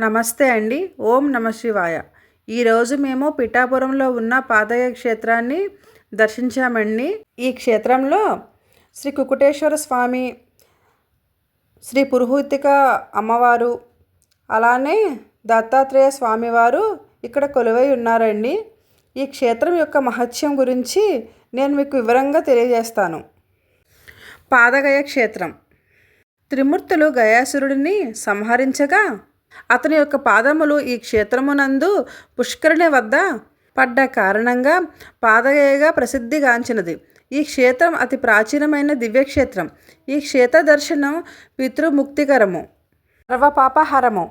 నమస్తే అండి. ఓం నమ శివాయ. ఈరోజు మేము పిఠాపురంలో ఉన్న పాదయ క్షేత్రాన్ని దర్శించామండి. ఈ క్షేత్రంలో శ్రీ కుకుటేశ్వర స్వామి శ్రీ పురుహూతిక అమ్మవారు అలానే దత్తాత్రేయ స్వామివారు ఇక్కడ కొలువై ఉన్నారండి. ఈ క్షేత్రం యొక్క మహత్యం గురించి నేను మీకు వివరంగా తెలియజేస్తాను. పాదగయ క్షేత్రం. త్రిమూర్తులు గయాసురుడిని సంహరించగా అతని యొక్క పాదములు ఈ క్షేత్రమునందు పుష్కరిణి వద్ద పడ్డ కారణంగా పాదగయగా ప్రసిద్ధిగాంచినది. ఈ క్షేత్రం అతి ప్రాచీనమైన దివ్యక్షేత్రం. ఈ క్షేత్ర దర్శనం పితృముక్తికరము సర్వపాపహరము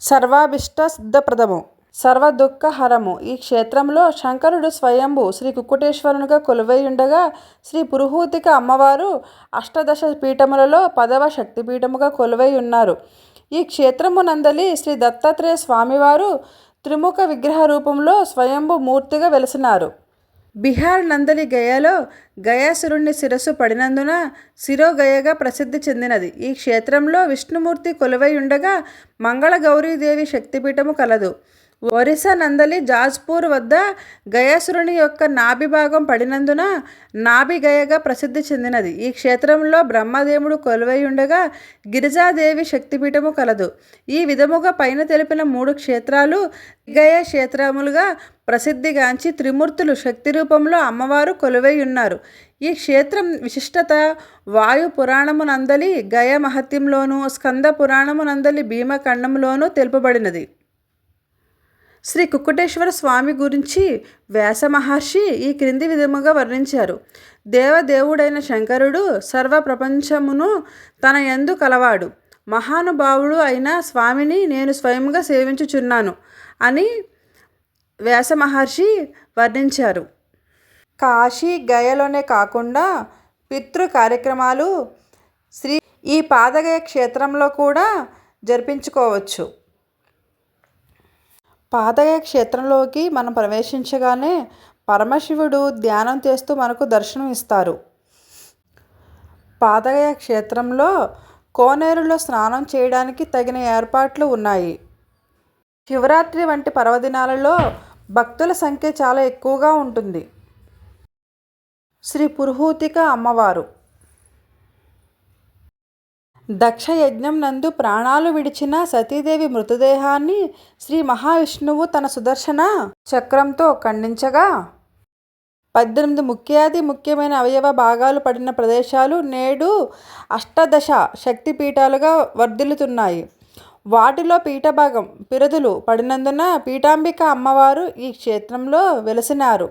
సర్వాభిష్ట సిద్ధప్రదము సర్వ దుఃఖహరము ఈ క్షేత్రంలో శంకరుడు స్వయంభు శ్రీ కుక్కుటేశ్వరునిగా కొలువై ఉండగా శ్రీ పురుహూతిక అమ్మవారు అష్టదశ పీఠములలో పదవ శక్తిపీఠముగా కొలువై ఉన్నారు. ఈ క్షేత్రమునందలి శ్రీ దత్తాత్రేయ స్వామివారు త్రిముఖ విగ్రహ రూపంలో స్వయంభు మూర్తిగా వెలిసినారు. బీహార్ నందలి గయలో గయాసురుణ్ణి శిరస్సు పడినందున శిరోగయగా ప్రసిద్ధి చెందినది. ఈ క్షేత్రంలో విష్ణుమూర్తి కొలువై ఉండగా మంగళ గౌరీదేవి శక్తిపీఠము కలదు. ఒరిస్సా నందలి జాజ్పూర్ వద్ద గయాసురుని యొక్క నాభి భాగం పడినందున నాభి గయగా ప్రసిద్ధి చెందినది. ఈ క్షేత్రంలో బ్రహ్మదేవుడు కొలువై ఉండగా గిరిజాదేవి శక్తిపీఠము కలదు. ఈ విధముగా పైన తెలిపిన మూడు క్షేత్రాలు గయ క్షేత్రములుగా ప్రసిద్ధిగాంచి త్రిమూర్తులు శక్తి రూపంలో అమ్మవారు కొలువై ఉన్నారు. ఈ క్షేత్రం విశిష్టత వాయు పురాణమునందలి గయ మహత్యంలోను స్కంద పురాణమునందలి భీమఖండంలోనూ తెలుపబడినది. శ్రీ కుక్కుటేశ్వర స్వామి గురించి వ్యాస మహర్షి ఈ క్రింది విధముగా వర్ణించారు. దేవదేవుడైన శంకరుడు సర్వ ప్రపంచమును తన యందు కలవాడు. మహానుభావుడు అయిన స్వామిని నేను స్వయంగా సేవించుచున్నాను అని వ్యాస మహర్షి వర్ణించారు. కాశీ గయలోనే కాకుండా పితృ కార్యక్రమాలు శ్రీ ఈ పాదగయ క్షేత్రంలో కూడా జరిపించుకోవచ్చు. పాదగయ క్షేత్రంలోకి మనం ప్రవేశించగానే పరమశివుడు ధ్యానం చేస్తూ మనకు దర్శనం ఇస్తారు. పాదగయ క్షేత్రంలో కోనేరులో స్నానం చేయడానికి తగిన ఏర్పాట్లు ఉన్నాయి. శివరాత్రి వంటి పర్వదినాలలో భక్తుల సంఖ్య చాలా ఎక్కువగా ఉంటుంది. శ్రీ పురుహూతిక అమ్మవారు దక్ష యజ్ఞం నందు ప్రాణాలు విడిచిన సతీదేవి మృతదేహాన్ని శ్రీ మహావిష్ణువు తన సుదర్శన చక్రంతో ఖండించగా పద్దెనిమిది ముఖ్యాది ముఖ్యమైన అవయవ భాగాలు పడిన ప్రదేశాలు నేడు అష్టదశ శక్తిపీఠాలుగా వర్ధిల్లుతున్నాయి. వాటిలో పీఠభాగం పిరదులు పడినందున పీఠాంబిక అమ్మవారు ఈ క్షేత్రంలో వెలసినారు.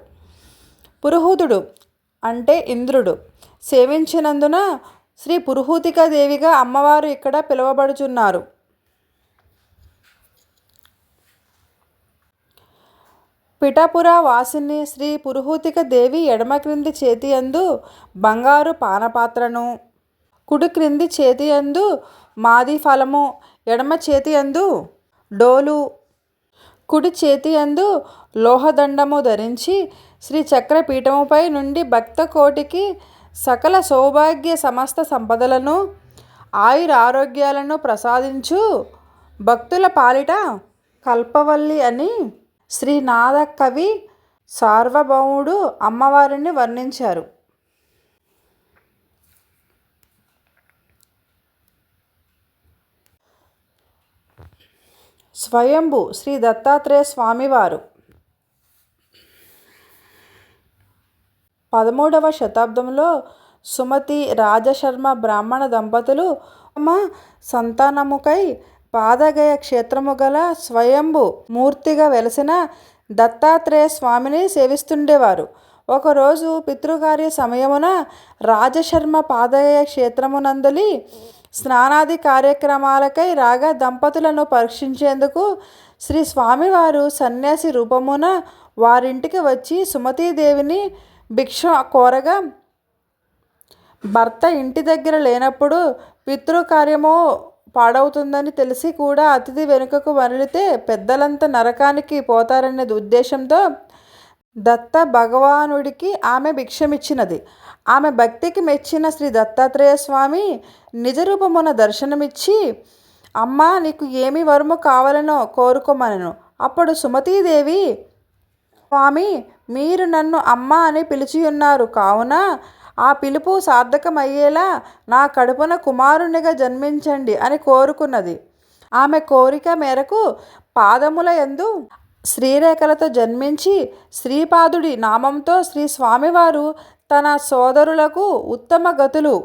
పురుహూతుడు అంటే ఇంద్రుడు. సేవించినందున శ్రీ పురుహూతిక దేవిగా అమ్మవారు ఇక్కడ పిలువబడుచున్నారు. పిఠాపుర వాసిని శ్రీ పురుహూతిక దేవి ఎడమ క్రింది చేతి అందు బంగారు పానపాత్రను కుడి క్రింది చేతి అందు మాది ఫలము ఎడమ చేతి అందు డోలు కుడి చేతి అందు లోహదండము ధరించి శ్రీ చక్ర పీఠముపై నుండి భక్త కోటికి సకల సౌభాగ్య సమస్త సంపదలను ఆయుర ఆరోగ్యాలను ప్రసాదించు భక్తుల పాలిట కల్పవల్లి అని శ్రీనాథ కవి సార్వభౌముడు అమ్మవారిని వర్ణించారు. స్వయంభు శ్రీ దత్తాత్రేయ స్వామివారు పదమూడవ శతాబ్దంలో సుమతి రాజశర్మ బ్రాహ్మణ దంపతులు తమ సంతానముకై పాదగయ క్షేత్రము గల స్వయంభు మూర్తిగా వెలసిన దత్తాత్రేయ స్వామిని సేవిస్తుండేవారు. ఒకరోజు పితృకార్య సమయమున రాజశర్మ పాదగయ క్షేత్రమునందలి స్నానాది కార్యక్రమాలకై రాగా దంపతులను పరీక్షించేందుకు శ్రీ స్వామివారు సన్యాసి రూపమున వారింటికి వచ్చి సుమతీదేవిని భిక్ష కోరగా భర్త ఇంటి దగ్గర లేనప్పుడు పితృకార్యము పాడవుతుందని తెలిసి కూడా అతిథి వెనుకకు మరలితే పెద్దలంతా నరకానికి పోతారనే ఉద్దేశంతో దత్త భగవానుడికి ఆమె భిక్షమిచ్చినది. ఆమె భక్తికి మెచ్చిన శ్రీ దత్తాత్రేయ స్వామి నిజరూపమున దర్శనమిచ్చి అమ్మా నీకు ఏమి వరము కావాలనో కోరుకోమనను. అప్పుడు సుమతీదేవి స్వామి మీరు నన్ను అమ్మ అని పిలిచి ఉన్నారు. కావున ఆ పిలుపు సార్థకమయ్యేలా నా కడుపున కుమారునిగా జన్మించండి అని కోరుకున్నది. ఆమె కోరిక మేరకు పాదముల యందు శ్రీరేఖలతో జన్మించి శ్రీపాదుడి నామంతో శ్రీ స్వామివారు తన సోదరులకు ఉత్తమ గతులు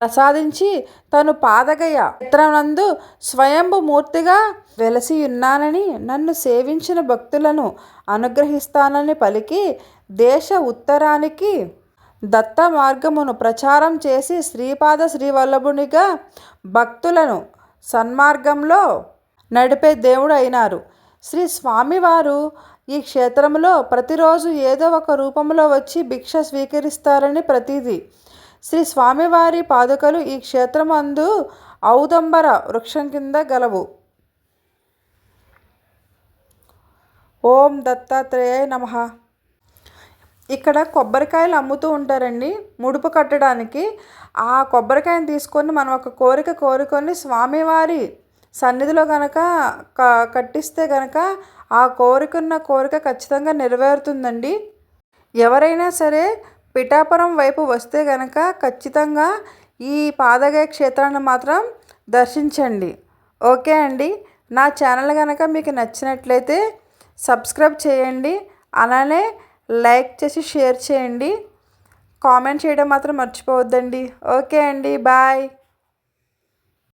ప్రసాదించి తను పాదగయ చిత్రనందు స్వయంభు మూర్తిగా వెలసి ఉన్నానని నన్ను సేవించిన భక్తులను అనుగ్రహిస్తానని పలికి దేశ ఉత్తరానికి దత్త మార్గమును ప్రచారం చేసి శ్రీపాద శ్రీవల్లభునిగా భక్తులను సన్మార్గంలో నడిపే దేవుడు అయినారు శ్రీ స్వామివారు ఈ క్షేత్రంలో ప్రతిరోజు ఏదో ఒక రూపంలో వచ్చి భిక్ష స్వీకరిస్తారని ప్రతీది. శ్రీ స్వామివారి పాదుకలు ఈ క్షేత్రమందు ఔదంబర వృక్షం కింద గలవు. ఓం దత్తాత్రేయ నమ. ఇక్కడ కొబ్బరికాయలు అమ్ముతూ ఉంటారండి. ముడుపు కట్టడానికి ఆ కొబ్బరికాయని తీసుకొని మనం ఒక కోరిక కోరుకొని స్వామివారి సన్నిధిలో కనుక క కట్టిస్తే కనుక ఆ కోరికన్న కోరిక ఖచ్చితంగా నెరవేరుతుందండి. ఎవరైనా సరే పిఠాపురం వైపు వస్తే కనుక ఖచ్చితంగా ఈ పాదగయ క్షేత్రాన్ని మాత్రం దర్శించండి. ఓకే అండి. నా ఛానల్ కనుక మీకు నచ్చినట్లయితే సబ్స్క్రైబ్ చేయండి. అలానే లైక్ చేసి షేర్ చేయండి. కామెంట్ చేయడం మాత్రం మర్చిపోవద్దండి. ఓకే అండి. బాయ్.